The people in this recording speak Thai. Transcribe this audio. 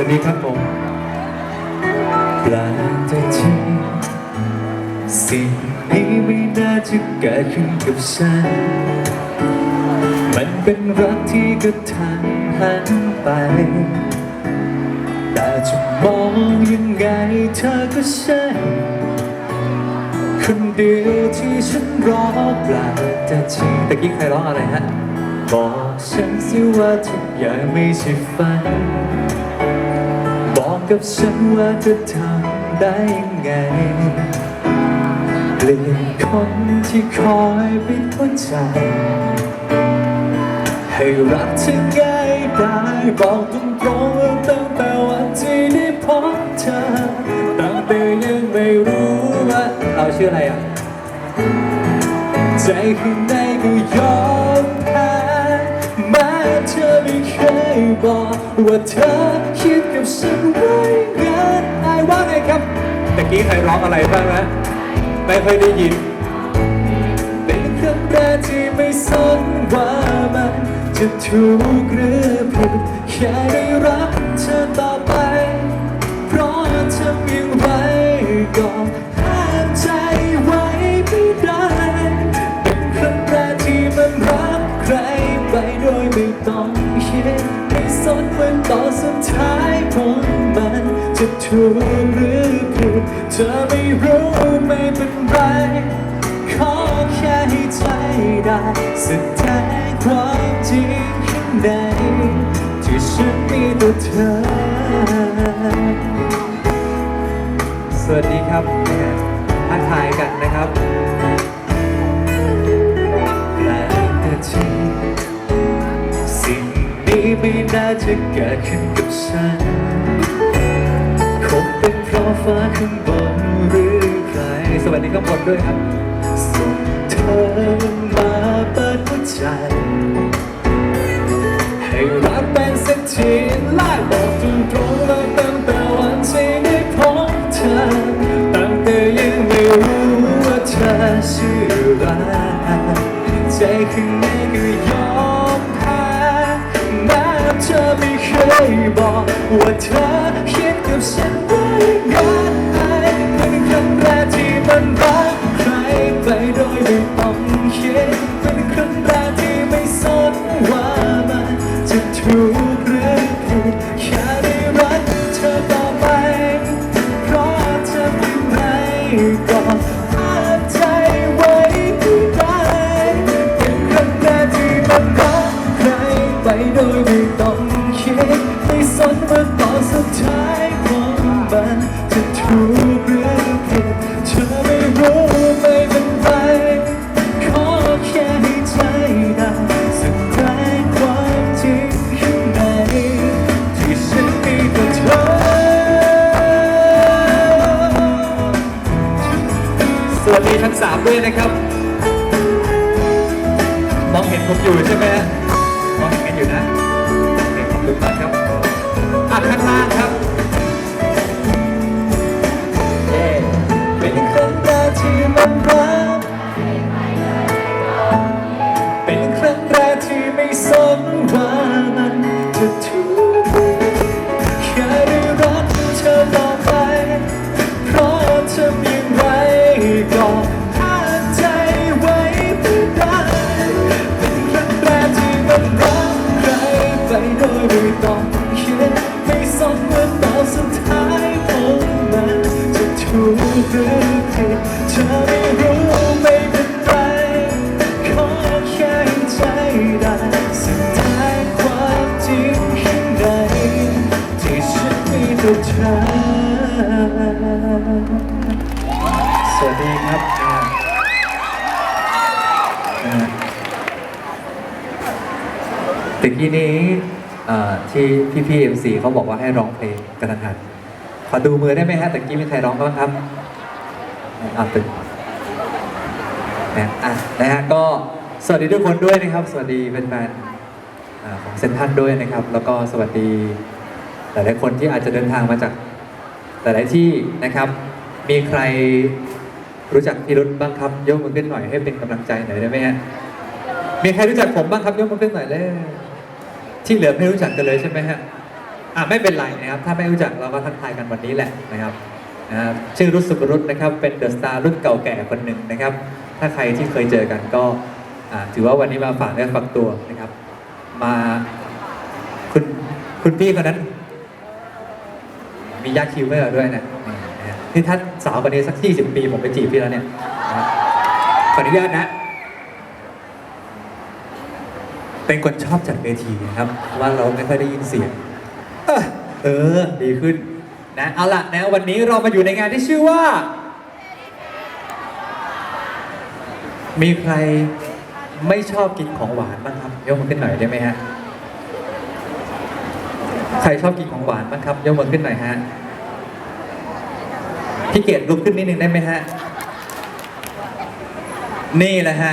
วัสดีครับผมแปลกแต่จริงสิ่งนี้ไม่น่าจะเกิดขึ้นกับฉัน มันเป็นรักที่กระทันหันไป แต่จะมองยังไงเธอก็ใช่คนเดียวที่ฉันรอแปลกแต่จริงตะกี้ใครร้องอะไรฮะ บอกฉันสิว่าทุกอย่างไม่ใช่ฝันบอ กกับฉันว่าจะทำได้ยังไง เปลี่ยนคนที่คอยปิดหัวใจ ให้รักเธอง่ายได้บอกตรงๆว่าตั้งแต่วันที่ได้พบเธอตั้งแต่ยังไม่รู้ว่าเราชื่ออะไรอะ ใจข้างในก็ยอมแพ้แม้เธอไม่เคยบอกว่าเธอ ฉันร้ายเกินไอว่าไงครับตะกี้ใครร้องอะไรบ้างนะไม่เคยได้ยินเป็นครั้งแรกที่ไม่สนว่ามัน จะถูกหรือผิดแค่ได้รักเธอต่อไป เพราะทำอย่างไรก็ห้ามใจไว้ไม่ได้เป็นครั้งแรกที่มันรักใครไปโดยไม่ต้อง สนว่าตอสุดท้ายผลมันจะถูกหรือผิดเธอไม่รู้ไม่เป็นไรขอแค่ให้ใจได้แสดงความจริงข้างในที่ฉันมีต่อเธอ สวัสดีครับ เกิดขึ้นกับฉัน คงเป็นเพราะฟ้าข้างบนหรือใคร สวัสดีข้างบนด้วยครับส่งเธอมาเปิดหัวใจ ให้รักเป็นสักทีและบอกตรงๆว่าตั้งแต่วันที่ได้พบเธอ ตั้งแต่ยังไม่รู้ว่าเธอชื่ออะไรใจข้างในก็ยอมแพ้แม้เธอ ยบอกว่าเธอคิดกับฉันไว้ยังไงเป็นครั้งแรกที่มันรักใครไปโดยไม่ต้องคิดเป็นครั้งแรกที่ไม่สนว่ามันจะถูกหรือผิดแค่ได้รักเธอต่อไป เพราะเธอไม่ไร ด้วยนะครับ มองเห็นผมอยู่ใช่ไหมมองเห็นกันอยู่นะโอเคขอบคุณมากครับอะข้างล่างครับเป็นครั้งแรกที่มันรักเป็น ไม่ต้องคิดไม่สนว่าตอนสุดท้ายของมันจะถูกหรือผิดเธอไม่รู้ไม่เป็นไรขอแค่ใจได้แสดงความจริงข้างในที่ฉันมีต่อเธอสวัสดีครับอ่าอ่าตะกี้นี้ ที่พี่พี่เอ็มซีเขาบอกว่าให้ร้องเพลงกระทันหันขอดูมือได้ไหมฮะแตะกี้มีใครร้องบ้างครับอ่าตึกนะอะนะฮะก็สวัสดีทุกคนด้วยนะครับ สวัสดีแฟนๆของเซนทันด้วยนะครับ แล้วก็สวัสดีหลายๆคนที่อาจจะเดินทางมาจากหลายๆที่นะครับ มีใครรู้จักพี่รุ่นบ้างครับยกมือขึ้นหน่อยให้เป็นกำลังใจหน่อยได้ไหมฮะมีใครรู้จักผมบ้างครับยกมือขึ้นหน่อยเลย ที่เหลือไม่รู้จักกันเลยใช่ไหมฮะอะไม่เป็นไรนะครับ ถ้าไม่รู้จักเราก็ทักทายกันวันนี้แหละนะครับนะครับชื่อรุสุกรุตนะครับ เป็นเดอะสตาร์รุ่นเก่าแก่คนหนึ่งนะครับ ถ้าใครที่เคยเจอกันก็อ่าถือว่าวันนี้มาฝากเนื้อฝากตัวนะครับ มาคุณคุณพี่คนนั้น มียักษ์คิวเมอร์ด้วยนะนี่นะฮะที่ถ้าสาวคนนี้สัก 20 ปีผมไปจีบพี่แล้วเนี่ยนะครับขออนุญาตนะ เป็นคนชอบจัดเวทีนะครับว่าเราไม่ค่อยได้ยินเสียง เออเออดีขึ้นนะเอาละนะวันนี้เรามาอยู่ในงานที่ชื่อว่า มีใครไม่ชอบกินของหวานบ้างครับยกมือขึ้นหน่อยได้ไหมฮะใครชอบกินของหวานบ้างครับยกมือขึ้นหน่อยฮะพี่เกดลุกขึ้นนิดนึงได้ไหมฮะ นี่แหละฮะ